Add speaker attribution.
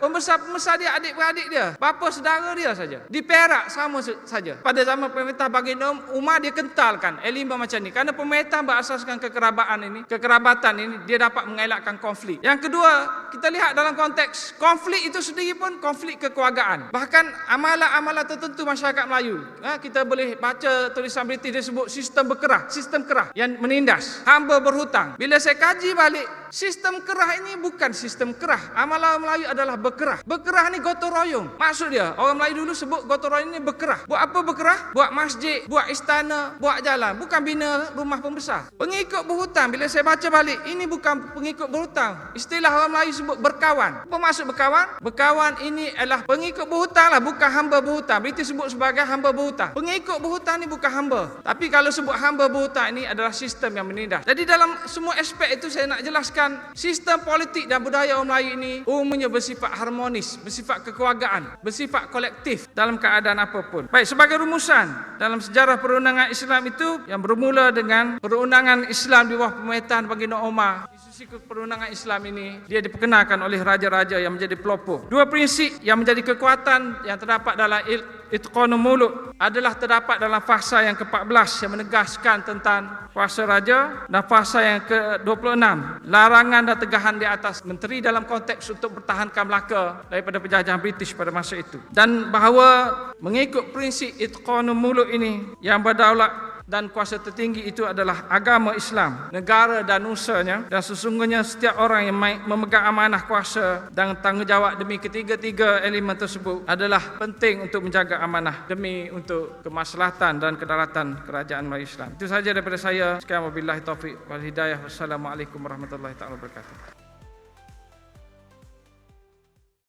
Speaker 1: Pembesar-pembesar dia adik-beradik dia. Bapa saudara dia saja. Di Perak sama saja. Pada zaman pemerintah baginda Umar dia kentalkan elemen macam ni. Kerana pemerintah berasaskan kekerabaan ini, kekerabatan ini dia dapat mengelakkan konflik. Yang kedua, kita lihat dalam konteks konflik itu sendiri pun konflik kekeluargaan. Bahkan amalan-amalan tertentu masyarakat Melayu. Ha, kita boleh baca tulisan British dia sebut sistem berkerah, sistem kerah yang menindas, hamba berhutang. Bila saya kaji balik, sistem kerah ini bukan sistem kerah. Amalan Melayu adalah berkerah. Berkerah ni gotong royong. Maksud dia, orang Melayu dulu sebut gotong royong ni berkerah. Buat apa berkerah? Buat masjid, buat istana, buat jalan. Bukan bina rumah pembesar. Pengikut berhutang, bila saya baca balik, ini bukan pengikut berhutang. Istilah orang Melayu sebut berkawan. Apa maksud berkawan? Berkawan ini adalah pengikut berhutang lah, bukan hamba berhutang. British sebut sebagai hamba berhutang. Pengikut berhutang ni bukan hamba. Tapi kalau sebut hamba berhutang ini adalah sistem yang menindas. Jadi dalam semua aspek itu saya nak jelaskan sistem politik dan budaya orang Melayu ini umumnya bersifat harmonis, bersifat kekeluargaan, bersifat kolektif dalam keadaan apapun. Baik, sebagai rumusan dalam sejarah perundangan Islam itu yang bermula dengan perundangan Islam di bawah pemerintahan Baginda Umar. Institusi perundangan Islam ini dia diperkenalkan oleh raja-raja yang menjadi pelopor. Dua prinsip yang menjadi kekuatan yang terdapat dalam Itqanu Muluk adalah terdapat dalam fasa yang ke-14 yang menegaskan tentang kuasa raja dan fasa yang ke-26 larangan dan tegahan di atas menteri dalam konteks untuk bertahankan Melaka daripada penjajahan British pada masa itu. Dan bahawa mengikut prinsip Itqanu Muluk ini yang berdaulat dan kuasa tertinggi itu adalah agama Islam, negara dan usahanya dan sesungguhnya setiap orang yang memegang amanah kuasa dan tanggungjawab demi ketiga-tiga elemen tersebut adalah penting untuk menjaga amanah demi untuk kemaslahatan dan kedaulatan kerajaan Melayu Islam. Itu sahaja daripada saya. Sekian wabillahi taufik wal hidayah. Wassalamualaikum warahmatullahi taala wabarakatuh.